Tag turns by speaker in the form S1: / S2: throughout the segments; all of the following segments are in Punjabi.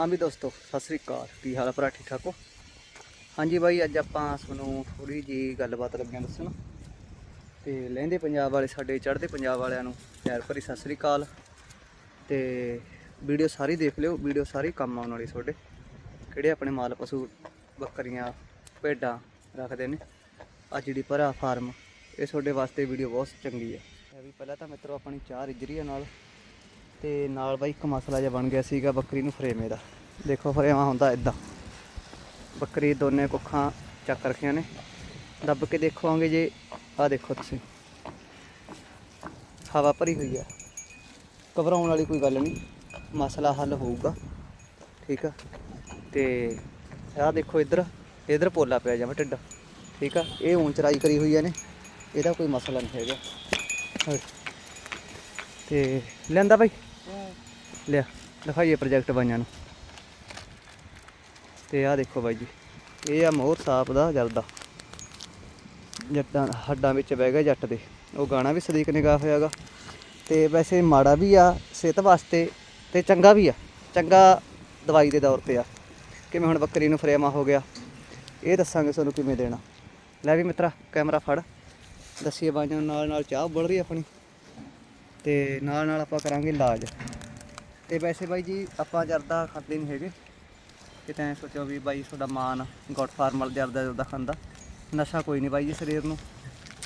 S1: ਹਾਂ ਵੀ ਦੋਸਤੋ, ਸਤਿ ਸ੍ਰੀ ਅਕਾਲ। ਕੀ ਹਾਲ ਆ ਭਰਾ, ਠੀਕ ਠਾਕ ਹੋ? ਹਾਂਜੀ ਬਾਈ, ਅੱਜ ਆਪਾਂ ਤੁਹਾਨੂੰ ਥੋੜੀ ਜੀ ਗੱਲਬਾਤ ਲੱਗਿਆ ਦੱਸਣ। ਤੇ ਲਹਿੰਦੇ ਪੰਜਾਬ ਵਾਲੇ ਸਾਡੇ, ਚੜ੍ਹਦੇ ਪੰਜਾਬ ਵਾਲਿਆਂ ਨੂੰ ਪਿਆਰ ਭਰੀ ਸਤਿ ਸ੍ਰੀ ਅਕਾਲ। ਤੇ ਵੀਡੀਓ ਸਾਰੀ ਦੇਖ ਲਿਓ, ਵੀਡੀਓ ਸਾਰੀ ਕੰਮ ਆਉਣ ਵਾਲੀ ਤੁਹਾਡੇ। ਕਿਹੜੇ ਆਪਣੇ ਮਾਲ ਪਸ਼ੂ, ਬੱਕਰੀਆਂ, ਭੇਡਾਂ ਰੱਖਦੇ ਨੇ। ਆ ਜਿਹੜੀ ਭਰਾ ਫਾਰਮ ਇਹ ਤੁਹਾਡੇ ਵਾਸਤੇ ਵੀਡੀਓ ਬਹੁਤ ਚੰਗੀ ਹੈ। ਵੀ ਪਹਿਲਾਂ ਤਾਂ ਮਿੱਤਰੋ, ਆਪਣੀ ਚਾਹ ਰਿਜਰੀ ਨਾਲ। ਤੇ ਨਾਲ ਬਾਈ ਇੱਕ ਮਸਲਾ ਜਿਹਾ ਬਣ ਗਿਆ ਸੀਗਾ ਬੱਕਰੀ ਨੂੰ ਫਰੇਮੇ ਦਾ। ਦੇਖੋ ਫਰੇਮਾ ਹੁੰਦਾ ਇਦਾਂ ਬੱਕਰੀ ਦੋਨੇ ਕੁੱਖਾਂ ਚੱਕ ਰੱਖੀਆਂ ਨੇ। ਦੱਬ ਕੇ ਦੇਖੋਗੇ ਜੇ, ਆਹ ਦੇਖੋ ਤੁਸੀਂ। ਹਵਾ ਭਰੀ ਹੋਈ ਆ। ਘਬਰਾਉਣ ਵਾਲੀ ਕੋਈ ਗੱਲ ਨਹੀਂ। ਮਸਲਾ ਹੱਲ ਹੋਊਗਾ। ਠੀਕ ਆ? ਤੇ ਆਹ ਦੇਖੋ ਇੱਧਰ। ਇੱਧਰ ਪੋਲਾ ਪਿਆ ਜਾਵੇ ਢਿੱਡ। ਠੀਕ ਆ? ਇਹ ਊਂ ਚਰਾਈ ਕਰੀ ਹੋਈ ਆ ਨੇ ਇਹਦਾ ਕੋਈ ਮਸਲਾ ਨਹੀਂ ਹੈਗਾ। ਹਾਂ। ਤੇ ਲੈਂਦਾ ਬਾਈ। ਲਿਆ, ਦਿਖਾਈਏ ਪ੍ਰੋਜੈਕਟ ਬਾਈਆਂ ਨੂੰ। ਤੇ ਆਹ ਦੇਖੋ ਬਾਈ ਜੀ, ਇਹ ਆ ਮੋਹਰ ਸਾਪ ਦਾ ਜਰਦਾ। ਜੱਟਾਂ, ਹੱਡਾਂ ਵਿੱਚ ਬਹਿ ਗਿਆ ਜੱਟ ਦੇ। ਉਹ ਗਾਣਾ ਵੀ ਸਦੀਕ ਨੇ ਗਾ। ਹੋਇਆਗਾ ਤੇ ਵੈਸੇ ਮਾੜਾ ਵੀ ਆ, ਸਿਹਤ ਵਾਸਤੇ ਤੇ ਚੰਗਾ ਵੀ ਆ। ਚੰਗਾ ਦਵਾਈ ਦੇ ਦੌਰ ਤੇ ਆ। ਕਿਵੇਂ ਹੁਣ ਬੱਕਰੀ ਨੂੰ ਫਰੇਮਾ ਹੋ ਗਿਆ। ਇਹ ਦੱਸਾਂਗੇ ਤੁਹਾਨੂੰ ਕਿਵੇਂ ਦੇਣਾ। ਲੈ ਵੀ ਮਿੱਤਰਾ, ਕੈਮਰਾ ਫੜ। ਦੱਸੀਏ ਬਾਈਆਂ ਨੂੰ ਨਾਲ ਨਾਲ ਚਾਹ ਉਬਲ ਰਹੀ ਆਪਣੀ। ਤੇ ਨਾਲ ਨਾਲ ਆਪਾਂ ਕਰਾਂਗੇ ਇਲਾਜ। ਤੇ ਵੈਸੇ ਬਾਈ ਜੀ ਆਪਾਂ ਜਰਦਾ ਖਾਂਦੇ ਨਹੀਂ ਹੈਗੇ। ਕਿਤੇ ਐਂ ਸੋਚੋ ਵੀ ਬਾਈ ਤੁਹਾਡਾ ਮਾਨ ਗੋਟ ਫਾਰਮਰ ਜਰਦਾ ਜਰਦਾ ਖਾਂਦਾ। ਨਸ਼ਾ ਕੋਈ ਨਹੀਂ ਬਾਈ ਜੀ ਸਰੀਰ ਨੂੰ।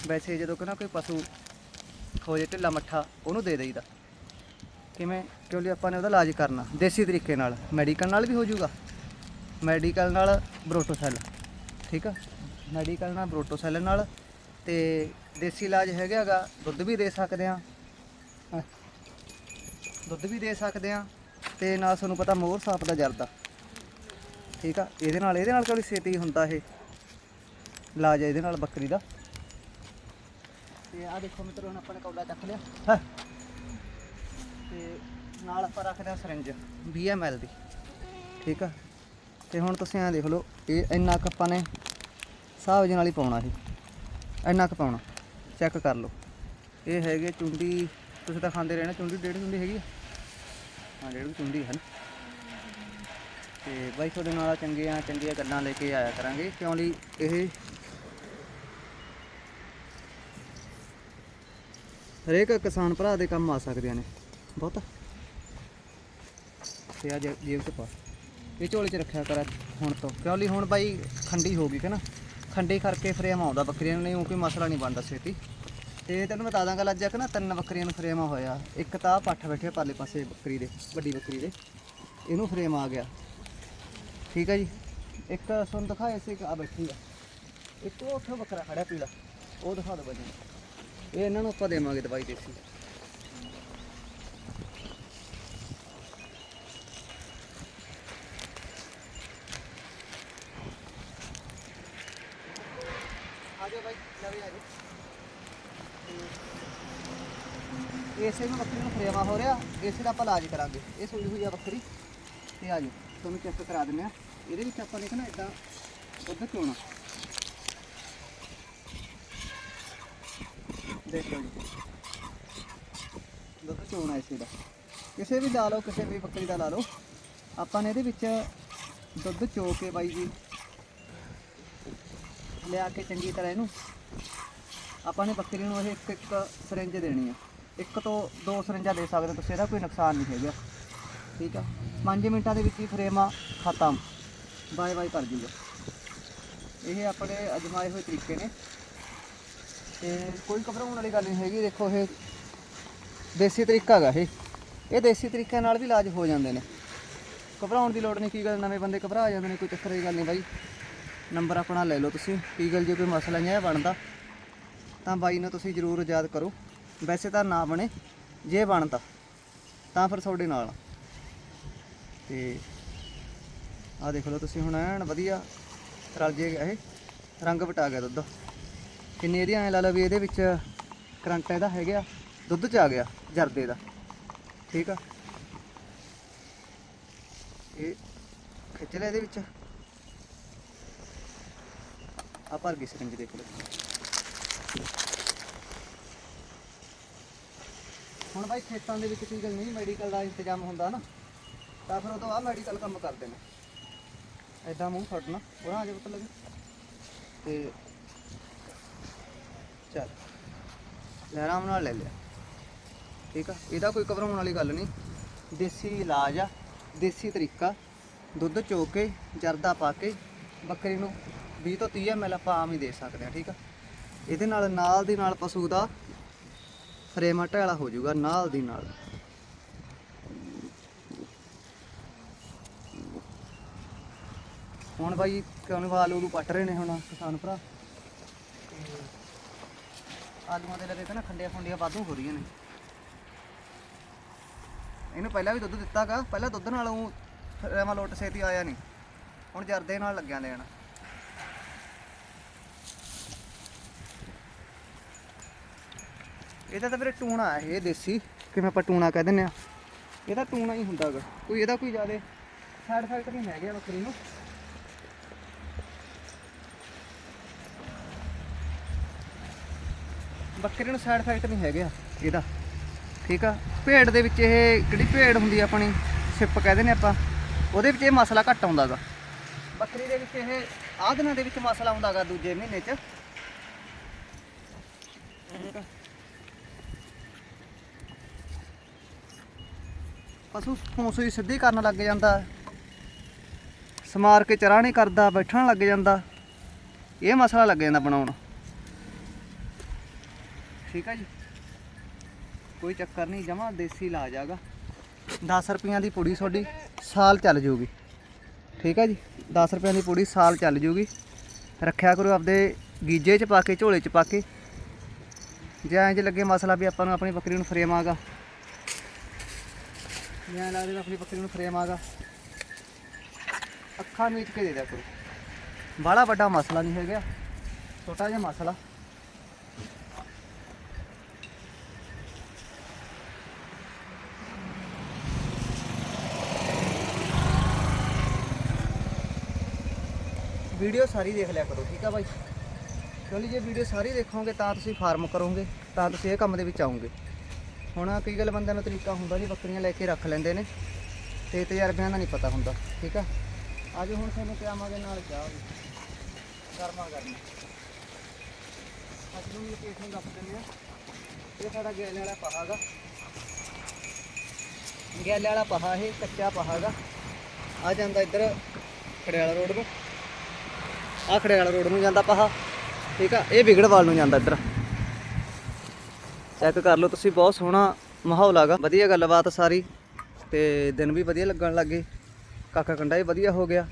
S1: ਵੈਸੇ ਜਦੋਂ ਕਹਿੰਦਾ ਕੋਈ ਪਸ਼ੂ ਹੋ ਜੇ ਢਿੱਲਾ ਮੱਠਾ, ਉਹਨੂੰ ਦੇ ਦੇਈਦਾ। ਕਿਵੇਂ? ਕਿਉਂ ਲਈ ਆਪਾਂ ਨੇ ਉਹਦਾ ਇਲਾਜ ਕਰਨਾ। ਦੇਸੀ ਤਰੀਕੇ ਨਾਲ। ਮੈਡੀਕਲ ਨਾਲ ਵੀ ਹੋ ਜਾਊਗਾ। ਮੈਡੀਕਲ ਨਾਲ ਬਰੋਟੋਸੈਲ। ਠੀਕ ਆ? ਮੈਡੀਕਲ ਨਾਲ ਬਰੋਟੋਸੈਲ ਨਾਲ। ਤੇ ਦੇਸੀ ਇਲਾਜ ਹੈਗਾਗਾ ਦੁੱਧ ਵੀ ਦੇ ਸਕਦੇ ਆ। ਹਾਂ। ਦੁੱਧ ਵੀ ਦੇ ਸਕਦੇ ਆ ਤੇ ਨਾਲ ਤੁਹਾਨੂੰ ਪਤਾ ਮੋਰ ਸਾਪ ਦਾ ਜਰਦਾ। ਠੀਕ ਆ? ਇਹਦੇ ਨਾਲ ਇਹਦੇ ਨਾਲ ਕੋਈ ਛੇਤੀ ਹੁੰਦਾ ਇਹ? ਇਲਾਜ ਇਹਦੇ ਨਾਲ ਬੱਕਰੀ ਦਾ। ਤੇ ਆ ਦੇਖੋ ਮਿੱਤਰੋ, ਹੁਣ ਆਪਾਂ ਨੇ ਕੌਡਾ ਚੱਕ ਲਿਆ। ਹਾਂ? ਤੇ ਨਾਲ ਆਪਾਂ ਰੱਖਦੇ ਆ ਸਿਰਿੰਜ 20 ml ਦੀ। ਠੀਕ ਆ? ਤੇ ਹੁਣ ਤੁਸੀਂ ਐਂ ਦੇਖ ਲਓ, ਇਹ ਇੰਨਾ ਕੁ ਆਪਾਂ ਨੇ ਹਿਸਾਬ ਦੇ ਨਾਲ ਹੀ ਪਾਉਣਾ ਇਹ। ਇੰਨਾ ਕੁ ਪਾਉਣਾ। ਚੈੱਕ ਕਰ ਲਓ। ਇਹ ਹੈਗੇ ਚੁੰਡੀ, ਤੁਸੀਂ ਤਾਂ ਖਾਂਦੇ ਰਹਿਣਾ, ਚੁੰਡੀ ਡੇਢ ਚੁੰਡੀ ਹੈਗੀ ਆ? ਹਾਂ ਡੇਢ ਕੁ ਚੁੰਡੀ ਤੇ ਬਾਈ ਤੁਹਾਡੇ ਨਾਲ ਚੰਗੀਆਂ ਚੰਗੀਆਂ ਗੱਲਾਂ ਲੈ ਕੇ ਆਇਆ ਕਰਾਂਗੇ। ਕਿਉਂ ਲਈ ਇਹ ਹਰੇਕ ਕਿਸਾਨ ਭਰਾ ਦੇ ਕੰਮ ਆ ਸਕਦੇ ਨੇ। ਬਹੁਤ। ਤੇ ਆ ਜੇ- ਜੇਬ ਚ ਪਾ। ਇਹ ਝੋਲੇ ਚ ਰੱਖਿਆ ਕਰ ਹੁਣ ਤੋਂ। ਕਿਉਂ ਲਈ ਹੁਣ ਬਾਈ ਖੰਡੀ ਹੋ ਗਈ ਕਿ ਨਾ? ਖੰਡੀ ਕਰਕੇ ਫਰੇਮ ਆਉਂਦਾ ਬੱਕਰੀਆਂ ਨੂੰ ਨਹੀਂ, ਉਹ ਕੋਈ ਮਸਲਾ ਨਹੀਂ ਬਣਦਾ ਛੇਤੀ। ਤੇ ਤੈਨੂੰ ਬਤਾ ਦਾਂਗਾ ਅੱਜ ਕਿ ਨਾ ਤਿੰਨ ਬੱਕਰੀਆਂ ਨੂੰ ਫਰੇਮਾ ਹੋਇਆ। ਇੱਕ ਤਾਂ ਆਹ ਪੱਠ ਬੈਠੇ ਪਾਲੇ ਪਾਸੇ ਬੱਕਰੀ ਦੇ, ਵੱਡੀ ਬੱਕਰੀ ਦੇ। ਇਹਨੂੰ ਫਰੇਮ ਆ ਗਿਆ। ਠੀਕ ਹੈ ਜੀ? ਇੱਕ ਤੁਹਾਨੂੰ ਦਿਖਾਇਆ ਸੀ ਆ ਬੈਠੀ ਆ। ਇੱਕ ਉਹ ਉੱਥੇ ਬੱਕਰਾ ਖੜਾ ਪੀਲਾ। ਉਹ ਦਿਖਾ ਦਿਓ ਬਾਜੀ ਇਹ ਇਹਨਾਂ ਨੂੰ ਆਪਾਂ ਦੇਵਾਂਗੇ ਦਵਾਈ ਦੇਸੀ। ਆ ਜਾਓ ਬਾਈ ਲਵੇ ਆ ਜਾਓ। ਇਸੇ ਨੂੰ ਬੱਕਰੀ ਨੂੰ ਫਰੇਵਾ ਹੋ ਰਿਹਾ, ਇਸੇ ਦਾ ਆਪਾਂ ਇਲਾਜ ਕਰਾਂਗੇ। ਇਹ ਸੂਈ ਹੋਈ ਆ ਬੱਕਰੀ ਤੇ ਆ ਜਾਓ, ਤੁਹਾਨੂੰ ਚੈੱਕ ਕਰਾ ਦਿੰਦੇ ਆ ਇਹਦੇ ਵਿੱਚ ਆਪਾਂ ਦੇਖਣਾ ਇਦਾਂ ਦੁੱਧ ਚੋਣਾ। ਦੇਖੋ ਜੀ। ਦੁੱਧ ਚੋਣਾ ਇਸੇ ਦਾ। ਕਿਸੇ ਵੀ ਲਾ ਲਓ, ਕਿਸੇ ਵੀ ਬੱਕਰੀ ਦਾ ਲਾ ਲਓ। ਆਪਾਂ ਨੇ ਇਹਦੇ ਵਿੱਚ ਦੁੱਧ ਚੋ ਕੇ ਬਾਈ ਜੀ, ਲਿਆ ਕੇ ਚੰਗੀ ਤਰ੍ਹਾਂ ਇਹਨੂੰ ਆਪਾਂ ਨੇ ਬੱਕਰੀ ਨੂੰ ਇਹ ਇੱਕ ਇੱਕ ਸਿਰਿੰਜ ਦੇਣੀ ਆ। ਇੱਕ ਤੋਂ ਦੋ ਸਿਰਿੰਜਾਂ ਦੇ ਸਕਦੇ ਹੋ ਤੁਸੀਂ, ਇਹਦਾ ਕੋਈ ਨੁਕਸਾਨ ਨਹੀਂ ਹੈਗਾ। ਠੀਕ ਆ? 5 ਮਿੰਟਾਂ ਦੇ ਵਿੱਚ ਹੀ ਫਰੇਮ ਆ ਖਤਮ। ਬਾਏ ਬਾਏ ਕਰ ਜੂਗਾ ਇਹ ਆਪਣੇ ਅਜਮਾਏ ਹੋਏ ਤਰੀਕੇ ਨੇ। ਤੇ ਕੋਈ ਘਬਰਾਉਣ ਵਾਲੀ ਗੱਲ ਨਹੀਂ ਹੈਗੀ, ਦੇਖੋ ਇਹ ਦੇਸੀ ਤਰੀਕਾ ਹੈਗਾ ਇਹ। ਇਹ ਦੇਸੀ ਤਰੀਕੇ ਨਾਲ ਵੀ ਇਲਾਜ ਹੋ ਜਾਂਦੇ ਨੇ। ਘਬਰਾਉਣ ਦੀ ਲੋੜ ਨਹੀਂ, ਕੀ ਗੱਲ ਨਵੇਂ ਬੰਦੇ ਘਬਰਾ ਜਾਂਦੇ ਨੇ, ਕੋਈ ਚੱਕਰ ਦੀ ਗੱਲ ਨਹੀਂ ਬਾਈ। ਨੰਬਰ ਆਪਣਾ ਲੈ ਲਓ ਤੁਸੀਂ। ਕੀ ਗੱਲ ਜੇ ਕੋਈ ਮਸਲਾ ਨਹੀਂ ਹੈ ਬਣਦਾ। ਤਾਂ ਬਾਈ ਨੂੰ ਤੁਸੀਂ ਜ਼ਰੂਰ ਯਾਦ ਕਰੋ। ਵੈਸੇ ਤਾਂ ਨਾ ਬਣੇ, ਜੇ ਬਣਦਾ ਤਾਂ। ਫਿਰ ਤੁਹਾਡੇ ਨਾਲ। ਆ। ਤੇ ਆਹ ਦੇਖ ਲਓ ਤੁਸੀਂ ਹੁਣ ਐਨ ਵਧੀਆ ਰਲ ਜੇਗਾ ਇਹ ਰੰਗ ਵਟਾ ਗਿਆ ਦੁੱਧ। ਕਿੰਨੇ ਇਹਦੀਆਂ ਐ ਲਾ ਲਓ ਵੀ ਇਹਦੇ ਵਿੱਚ ਕਰੰਟ ਇਹਦਾ ਹੈਗਾ, ਦੁੱਧ ਚ ਆ ਗਿਆ, ਜਰਦੇ ਦਾ। ਠੀਕ ਆ। ਇਹ ਖਿੱਚ ਲਿਆ ਇਹਦੇ ਵਿੱਚ। ਆ ਭਰ ਗਈ ਸਿਰੰਜ ਦੇਖ ਲਓ। ਹੁਣ ਬਾਈ ਖੇਤਾਂ ਦੇ ਵਿੱਚ ਕੀ ਗੱਲ ਨਹੀਂ ਮੈਡੀਕਲ ਦਾ ਇੰਤਜ਼ਾਮ ਹੁੰਦਾ ਨਾ, ਤਾਂ ਫਿਰ ਉਹ ਤੋਂ ਆ ਮੈਡੀਕਲ ਕੰਮ ਕਰਦੇ ਨੇ। ਐਦਾਂ ਮੂੰਹ ਫੜਨਾ ਉਹਨਾਂ ਆ ਜਾ ਪਤਾ ਲੱਗੇ ਤੇ ਚੱਲ ਲੈ ਆਰਾਮ ਨਾਲ ਲੈ ਲਿਆ। ਠੀਕ ਆ? ਇਹਦਾ ਕੋਈ ਘਬਰਾਉਣ ਵਾਲੀ ਗੱਲ ਨਹੀਂ। ਦੇਸੀ ਇਲਾਜ ਆ, ਦੇਸੀ ਤਰੀਕਾ। ਦੁੱਧ ਚੋ ਕੇ, ਜਰਦਾ ਪਾ ਕੇ, ਬੱਕਰੀ ਨੂੰ 20 ਤੋਂ 30 ml ਆਪਾਂ ਆਮ ਹੀ ਦੇ ਸਕਦੇ ਆ ਠੀਕ ਆ? ਇਹਦੇ ਨਾਲ ਨਾਲ ਦੀ ਨਾਲ ਪਸ਼ੂ ਦਾ ਫਰੇਮਾ ਢਾਲਾ ਹੋ ਜਾਊਗਾ, ਨਾਲ ਦੀ ਨਾਲ। ਹੁਣ ਬਾਈ ਕਿਉਂ ਆਲੂ ਨੂੰ ਪੱਟ ਰਹੇ ਨੇ ਹੁਣ ਕਿਸਾਨ ਭਰਾ? ਆਲੂਆਂ ਦੇ ਲੱਗੇ ਨਾ ਖੰਡੀਆਂ ਖੁੰਡੀਆਂ ਵਾਧੂ ਹੋ ਰਹੀਆਂ ਨੇ। ਇਹਨੂੰ ਪਹਿਲਾਂ ਵੀ ਦੁੱਧ ਦਿੱਤਾਗਾ, ਪਹਿਲਾਂ ਦੁੱਧ ਨਾਲ ਉਹ ਰੈਮਾ ਲੋਟ ਛੇਤੀ ਆਇਆ ਨਹੀਂ। ਹੁਣ ਜਰਦੇ ਨਾਲ ਲੱਗਿਆ ਲੈਣ। ਇਹਦਾ ਤਾਂ ਵੀਰੇ ਟੂਣਾ ਹੈ ਇਹ ਦੇਸੀ, ਕਿਵੇਂ ਆਪਾਂ ਟੂਣਾ ਕਹਿ ਦਿੰਦੇ ਆ। ਇਹਦਾ ਟੂਣਾ ਹੀ ਹੁੰਦਾਗਾ ਕੋਈ ਇਹਦਾ ਕੋਈ ਜ਼ਿਆਦਾ ਸਾਈਡ ਇਫੈਕਟ ਨਹੀਂ ਹੈਗੇ ਬੱਕਰੀ ਨੂੰ। ਬੱਕਰੀ ਨੂੰ ਸਾਈਡ ਇਫੈਕਟ ਨਹੀਂ ਹੈਗੇ ਆ ਇਹਦਾ। ਠੀਕ ਆ? ਭੇਡ ਦੇ ਵਿੱਚ ਇਹ ਜਿਹੜੀ ਭੇਡ ਹੁੰਦੀ ਆ ਆਪਣੀ? ਸਿਪ ਕਹਿੰਦੇ ਨੇ ਆਪਾਂ। ਉਹਦੇ ਵਿੱਚ ਇਹ ਮਸਲਾ ਘੱਟ ਆਉਂਦਾਗਾ ਬੱਕਰੀ ਦੇ ਵਿੱਚ ਇਹ ਆਹ ਦਿਨਾਂ ਦੇ ਵਿੱਚ ਮਸਲਾ ਆਉਂਦਾਗਾ ਦੂਜੇ ਮਹੀਨੇ 'ਚ ਠੀਕ ਆ। ਪਸ਼ੂ ਪੂੰਸੂ ਸਿੱਧੀ ਕਰਨ ਲੱਗ ਜਾਂਦਾ। ਸਮਾਰ ਕੇ ਚਰਾ ਨਹੀਂ ਕਰਦਾ, ਬੈਠਣ ਲੱਗ ਜਾਂਦਾ। ਇਹ ਮਸਲਾ ਲੱਗ ਜਾਂਦਾ ਬਣਾਉਣ। ਠੀਕ ਆ ਜੀ? ਕੋਈ ਚੱਕਰ ਨਹੀਂ, ਜਮਾ ਦੇਸੀ ਇਲਾਜ ਆਗਾ 10 ਰੁਪਈਆਂ ਦੀ ਪੁੜੀ ਤੁਹਾਡੀ ਸਾਲ ਚੱਲ ਜੂਗੀ। ਠੀਕ ਆ ਜੀ? 10 ਰੁਪਈਆਂ ਦੀ ਪੁੜੀ ਸਾਲ ਚੱਲ ਜੂਗੀ। ਰੱਖਿਆ ਕਰੋ ਆਪਦੇ ਗੀਜੇ 'ਚ ਪਾ ਕੇ, ਝੋਲੇ 'ਚ ਪਾ ਕੇ। ਜੇ ਐਂ ਜੇ ਲੱਗੇ ਮਸਲਾ ਵੀ ਆਪਾਂ ਨੂੰ ਆਪਣੀ ਬੱਕਰੀ ਨੂੰ ਫਰੇਮ ਆਗਾ ਮੈਂ ਐਂ ਲੱਗਦਾ ਵੀ ਆਪਣੀ ਬੱਕਰੀ ਨੂੰ ਫਰੇਮ ਆਗਾ ਅੱਖਾਂ ਮੀਟ ਕੇ ਦੇ ਦਿਆ ਕਰੋ। ਬਾਹਲਾ ਵੱਡਾ ਮਸਲਾ ਨਹੀਂ ਹੈਗਾ, ਛੋਟਾ ਜਿਹਾ ਮਸਲਾ। ਵੀਡੀਓ ਸਾਰੀ ਦੇਖ ਲਿਆ ਕਰੋ, ਠੀਕ ਆ ਬਾਈ? ਕਿਉਂਕਿ ਜੇ ਵੀਡੀਓ ਸਾਰੀ ਦੇਖੋਗੇ ਤਾਂ ਤੁਸੀਂ ਫਾਰਮ ਕਰੋਗੇ, ਤਾਂ ਤੁਸੀਂ ਇਹ ਕੰਮ ਦੇ ਵਿੱਚ ਆਉਂਗੇ ਹੁਣ ਕਈ ਗੱਲ ਬੰਦਿਆਂ ਨੂੰ ਤਰੀਕਾ ਹੁੰਦਾ ਜੀ ਬੱਕਰੀਆਂ ਲੈ ਕੇ ਰੱਖ ਲੈਂਦੇ ਨੇ। ਤੇ ਤਜਰਬਿਆਂ ਦਾ ਨਹੀਂ ਪਤਾ ਹੁੰਦਾ, ਠੀਕ ਆ? ਅੱਜ ਹੁਣ ਤੁਹਾਨੂੰ ਪਿਆਵਾਂਗੇ ਨਾਲ ਚਾਹ ਵੀ। ਗਰਮਾ ਗਰਮੀ। ਅੱਜ ਨੂੰ ਲੋਕੇਸ਼ਨ ਦੱਸ ਦਿੰਦੇ ਆ ਇਹ ਸਾਡਾ ਗੈਲੇ ਵਾਲਾ ਪਹਾਗਾ ਗੈਲੇ ਵਾਲਾ ਪਹਾ ਇਹ, ਕੱਚਾ ਪਹਾਗਾ ਆ ਜਾਂਦਾ ਇੱਧਰ ਖੜਿਆਲਾ ਰੋਡ ਨੂੰ। ਆ ਖੜਿਆਲਾ ਰੋਡ ਨੂੰ ਜਾਂਦਾ ਪਹਾ, ਠੀਕ ਆ? ਇਹ ਵਿਗੜਵਾਲ ਨੂੰ ਜਾਂਦਾ ਇੱਧਰ। ਚੈੱਕ ਕਰ ਲਓ, ਤੁਸੀਂ ਬਹੁਤ ਸੋਹਣਾ ਮਾਹੌਲ ਆਗਾ ਵਧੀਆ ਗੱਲਬਾਤ ਸਾਰੀ, ਤੇ ਦਿਨ ਵੀ ਵਧੀਆ ਲੱਗਣ ਲੱਗੇ ਕਾਕਾ ਕੰਡਾ ਵੀ ਵਧੀਆ ਹੋ ਗਿਆ।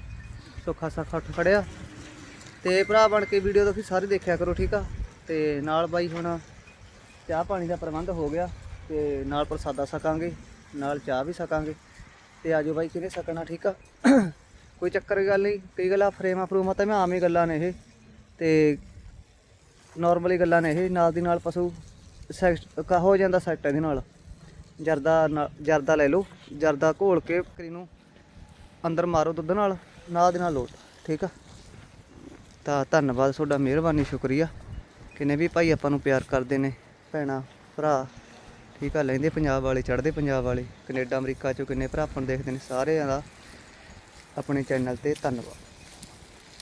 S1: ਸੋਖਾ ਸਾਖਾ ਉੱਠ ਫੜਿਆ ਤੇ ਭਰਾ ਬਣ ਕੇ ਵੀਡੀਓ ਤੁਸੀਂ ਸਾਰੇ ਦੇਖਿਆ ਕਰੋ, ਠੀਕ ਆ? ਤੇ ਨਾਲ ਬਾਈ ਹੁਣ ਚਾਹ ਪਾਣੀ ਦਾ ਪ੍ਰਬੰਧ ਹੋ ਗਿਆ, ਤੇ ਨਾਲ ਪ੍ਰਸਾਦਾ ਸਕਾਂਗੇ ਨਾਲ ਚਾਹ ਵੀ ਛਕਾਂਗੇ। ਤੇ ਆਜੋ ਬਾਈ, ਕਿਹਨੇ ਸਕਣਾ ਠੀਕ ਆ? ਕੋਈ ਚੱਕਰ ਦੀ ਗੱਲ ਨਹੀਂ, ਕਈ ਗੱਲਾਂ ਫਰੇਮਾਂ ਫਰੂਮਾਂ ਤਾਂ ਮੈਂ ਆਮ ਹੀ ਗੱਲਾਂ ਨੇ ਇਹ। ਤੇ ਨਾਰਮਲੀ ਗੱਲਾਂ ਨੇ ਇਹ, ਨਾਲ ਦੀ ਨਾਲ ਪਸ਼ੂ ਸੈਕਸ ਹੋ ਜਾਂਦਾ ਸੈੱਟ ਇਹਦੇ ਨਾਲ। ਜਰਦਾ ਨਾਲ- ਜਰਦਾ ਲੈ ਲਓ। ਜਰਦਾ ਘੋਲ ਕੇ ਬੱਕਰੀ ਨੂੰ ਅੰਦਰ ਮਾਰੋ ਦੁੱਧ ਨਾਲ ਨਾਲ ਦੇ ਨਾਲ ਲੋਟ, ਠੀਕ ਆ? ਤਾਂ ਧੰਨਵਾਦ, ਤੁਹਾਡਾ ਮਿਹਰਬਾਨੀ, ਸ਼ੁਕਰੀਆ। ਕਿੰਨੇ ਵੀ ਭਾਈ ਆਪਾਂ ਨੂੰ ਪਿਆਰ ਕਰਦੇ ਨੇ, ਭੈਣਾ, ਭਰਾ, ਠੀਕ ਆ? ਲੈਂਦੇ ਪੰਜਾਬ ਵਾਲੇ, ਚੜ੍ਹਦੇ ਪੰਜਾਬ ਵਾਲੇ। ਕੈਨੇਡਾ, ਅਮਰੀਕਾ ਚੋਂ ਕਿੰਨੇ ਭਰਾ ਆਪਾਂ ਨੂੰ ਦੇਖਦੇ ਨੇ, ਸਾਰਿਆਂ ਦਾ ਆਪਣੇ ਚੈਨਲ ਤੇ ਧੰਨਵਾਦ।